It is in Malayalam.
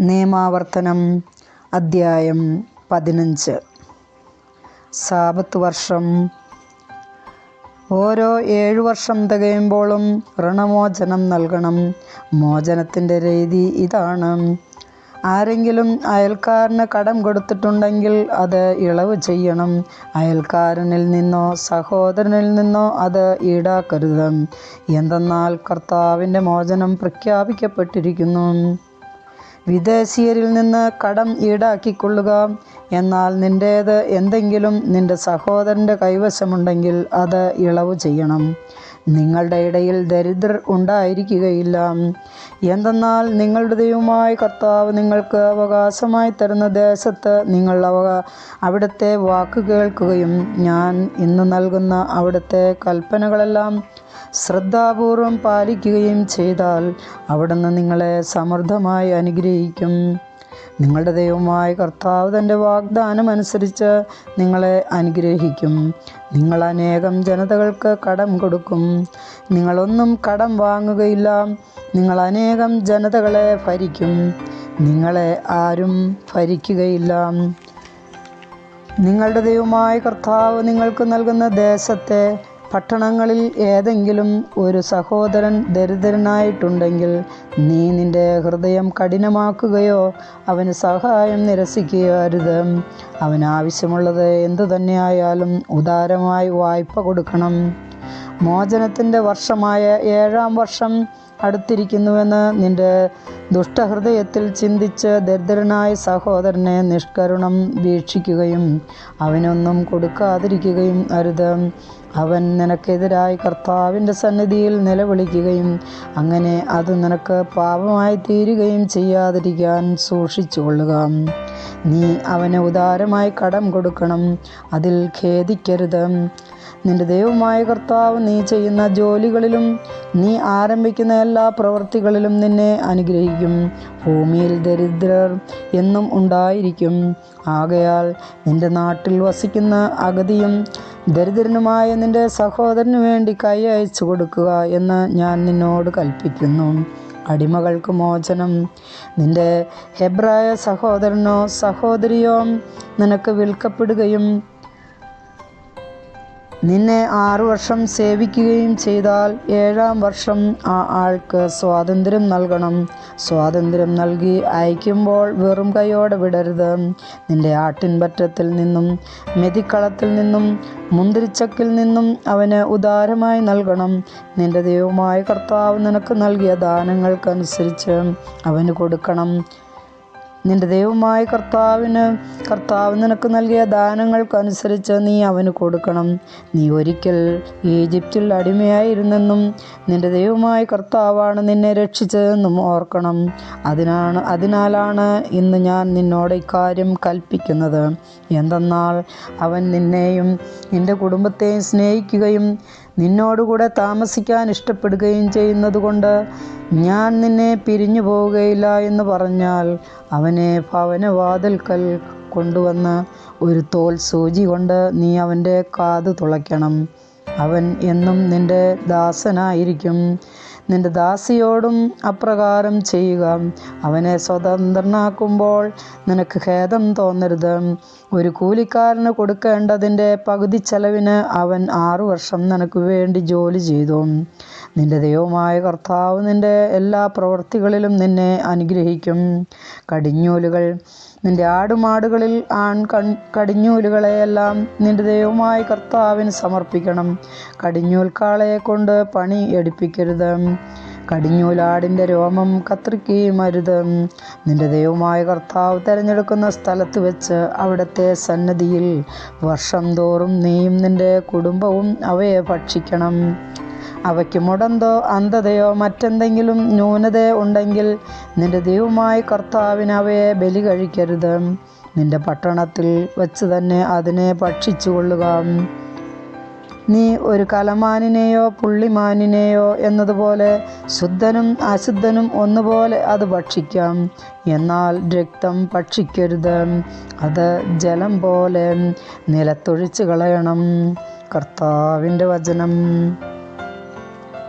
നിയമാവർത്തനം അദ്ധ്യായം പതിനഞ്ച്. സാപത്ത് വർഷം ഓരോ ഏഴു വർഷം തികയുമ്പോഴും ഋണമോചനം നൽകണം. മോചനത്തിന്റെ രീതി ഇതാണ്. ആരെങ്കിലും അയൽക്കാരന് കടം കൊടുത്തിട്ടുണ്ടെങ്കിൽ അത് ഇളവ് ചെയ്യണം. അയൽക്കാരനിൽ നിന്നോ സഹോദരനിൽ നിന്നോ അത് ഈടാക്കരുത്. എന്തെന്നാൽ കർത്താവിന്റെ മോചനം പ്രഖ്യാപിക്കപ്പെട്ടിരിക്കുന്നു. വിദേശീയരിൽ നിന്ന് കടം ഈടാക്കിക്കൊള്ളുക. എന്നാൽ നിന്റേത് എന്തെങ്കിലും നിന്റെ സഹോദരന്റെ കൈവശമുണ്ടെങ്കിൽ അത് ഇളവ് ചെയ്യണം. നിങ്ങളുടെ ഇടയിൽ ദരിദ്രർ ഉണ്ടായിരിക്കുകയില്ല. എന്തെന്നാൽ നിങ്ങളുടെ ദൈവമായ കർത്താവ് നിങ്ങൾക്ക് അവകാശമായി തരുന്ന ദേശത്ത് നിങ്ങൾ അവ അവിടുത്തെ വാക്ക് കേൾക്കുകയും ഞാൻ ഇന്ന് നൽകുന്ന അവിടുത്തെ കൽപ്പനകളെല്ലാം ശ്രദ്ധാപൂർവം പാലിക്കുകയും ചെയ്താൽ അവിടുന്ന് നിങ്ങളെ സമൃദ്ധമായി അനുഗ്രഹിക്കും. നിങ്ങളുടെ ദൈവമായ കർത്താവ് തന്റെ വാഗ്ദാനം അനുസരിച്ച് നിങ്ങളെ അനുഗ്രഹിക്കും. നിങ്ങൾ അനേകം ജനതകൾക്ക് കടം കൊടുക്കും. നിങ്ങളൊന്നും കടം വാങ്ങുകയില്ല. നിങ്ങൾ അനേകം ജനതകളെ ഭരിക്കും. നിങ്ങളെ ആരും ഭരിക്കുകയില്ല. നിങ്ങളുടെ ദൈവമായ കർത്താവ് നിങ്ങൾക്ക് നൽകുന്ന ദേശത്തെ പട്ടണങ്ങളിൽ ഏതെങ്കിലും ഒരു സഹോദരൻ ദരിദ്രനായിട്ടുണ്ടെങ്കിൽ നീ നിന്റെ ഹൃദയം കഠിനമാക്കുകയോ അവന് സഹായം നിരസിക്കുകയോ അരുത് അവന് ആവശ്യമുള്ളത് എന്തു തന്നെയായാലും ഉദാരമായി വായ്പ കൊടുക്കണം. മോചനത്തിന്റെ വർഷമായ ഏഴാം വർഷം അടുത്തിരിക്കുന്നുവെന്ന് നിന്റെ ദുഷ്ടഹൃദയത്തിൽ ചിന്തിച്ച് ദരിദ്രനായ സഹോദരനെ നിഷ്കരുണം വീക്ഷിക്കുകയും അവനൊന്നും കൊടുക്കാതിരിക്കുകയും അരുത്. അവൻ നിനക്കെതിരായി കർത്താവിന്റെ സന്നിധിയിൽ നിലവിളിക്കുകയും അങ്ങനെ അത് നിനക്ക് പാപമായി തീരുകയും ചെയ്യാതിരിക്കാൻ സൂക്ഷിച്ചു കൊള്ളുക നീ അവന് ഉദാരമായി കടം കൊടുക്കണം അതിൽ ഖേദിക്കരുത്. നിന്റെ ദൈവമായ കർത്താവ് നീ ചെയ്യുന്ന ജോലികളിലും നീ ആരംഭിക്കുന്ന എല്ലാ പ്രവൃത്തികളിലും നിന്നെ അനുഗ്രഹിക്കും. ഭൂമിയിൽ ദരിദ്രർ എന്നും ഉണ്ടായിരിക്കും. ആകയാൽ നിന്റെ നാട്ടിൽ വസിക്കുന്ന അഗതിയും ദരിദ്രനുമായ നിന്റെ സഹോദരന് വേണ്ടി കൈ അയച്ചു കൊടുക്കുക എന്ന് ഞാൻ നിന്നോട് കൽപ്പിക്കുന്നു. അടിമകൾക്ക് മോചനം. നിന്റെ ഹെബ്രായ സഹോദരനോ സഹോദരിയോ നിനക്ക് വിൽക്കപ്പെടുകയും നിന്നെ ആറു വർഷം സേവിക്കുകയും ചെയ്താൽ ഏഴാം വർഷം ആ ആൾക്ക് സ്വാതന്ത്ര്യം നൽകണം. സ്വാതന്ത്ര്യം നൽകി അയക്കുമ്പോൾ വെറും കൈയോടെ വിടരുത്. നിന്റെ ആട്ടിൻപറ്റത്തിൽ നിന്നും മെതിക്കളത്തിൽ നിന്നും മുന്തിരിച്ചക്കിൽ നിന്നും അവന് ഉദാരമായി നൽകണം. നിന്റെ ദൈവമായ കർത്താവ് നിനക്ക് നൽകിയ ദാനങ്ങൾക്കനുസരിച്ച് അവന് കൊടുക്കണം. നിന്റെ ദൈവമായ കർത്താവിന് കർത്താവ് നിനക്ക് നൽകിയ ദാനങ്ങൾക്കനുസരിച്ച് നീ അവന് കൊടുക്കണം. നീ ഒരിക്കൽ ഈജിപ്തിൽ അടിമയായിരുന്നെന്നും നിന്റെ ദൈവമായ കർത്താവാണ് നിന്നെ രക്ഷിച്ചതെന്നും ഓർക്കണം. അതിനാണ് അതിനാലാണ് ഇന്ന് ഞാൻ നിന്നോട് ഇക്കാര്യം കൽപ്പിക്കുന്നത്. എന്തെന്നാൽ അവൻ നിന്നെയും നിന്റെ കുടുംബത്തെയും സ്നേഹിക്കുകയും നിന്നോടുകൂടെ താമസിക്കാൻ ഇഷ്ടപ്പെടുകയും ചെയ്യുന്നതുകൊണ്ട് ഞാൻ നിന്നെ പിരിഞ്ഞു പോവുകയില്ല എന്ന് പറഞ്ഞാൽ അവനെ ഭവനവാതിൽക്കൽ കൊണ്ടുവന്ന് ഒരു തോൽ സൂചി കൊണ്ട് നീ അവന്റെ കാത് തുളയ്ക്കണം. അവൻ എന്നും നിന്റെ ദാസനായിരിക്കും. നിന്റെ ദാസിയോടും അപ്രകാരം ചെയ്യുക. അവനെ സ്വതന്ത്രനാക്കുമ്പോൾ നിനക്ക് ഖേദം തോന്നരുത്. ഒരു കൂലിക്കാരന് കൊടുക്കേണ്ടതിന്റെ പകുതി ചെലവിന് അവൻ ആറു വർഷം നിനക്ക് വേണ്ടി ജോലി ചെയ്തു. നിന്റെ ദൈവമായ കർത്താവ് നിന്റെ എല്ലാ പ്രവൃത്തികളിലും നിന്നെ അനുഗ്രഹിക്കും. കടിഞ്ഞൂലുകൾ നിന്റെ ആടുമാടുകളിൽ ആൺ കൺ കടിഞ്ഞൂലുകളെയെല്ലാം നിന്റെ ദൈവമായ കർത്താവിന് സമർപ്പിക്കണം. കടിഞ്ഞൂൽക്കാളയെ കൊണ്ട് പണി എടുപ്പിക്കരുത്. കടിഞ്ഞൂലാടിന്റെ രോമം കത്രിക്കുകയും അരുത് നിന്റെ ദൈവമായ കർത്താവ് തിരഞ്ഞെടുക്കുന്ന സ്ഥലത്ത് വെച്ച് അവിടുത്തെ സന്നദ്ധിയിൽ വർഷം തോറും നീയും നിന്റെ കുടുംബവും അവയെ ഭക്ഷിക്കണം. അവയ്ക്ക് മുടന്തോ അന്ധതയോ മറ്റെന്തെങ്കിലും ന്യൂനത ഉണ്ടെങ്കിൽ നിന്റെ ദൈവമായ കർത്താവിന് അവയെ ബലി കഴിക്കരുത്. നിന്റെ പട്ടണത്തിൽ വെച്ച് തന്നെ അതിനെ ഭക്ഷിച്ചു കൊള്ളുക നീ ഒരു കലമാനിനെയോ പുള്ളിമാനിനെയോ എന്നതുപോലെ ശുദ്ധനും അശുദ്ധനും ഒന്നുപോലെ അത് ഭക്ഷിക്കാം. എന്നാൽ രക്തം ഭക്ഷിക്കരുത്. അത് ജലം പോലെ നിലത്തൊഴിച്ച് കളയണം. കർത്താവിന്റെ വചനം.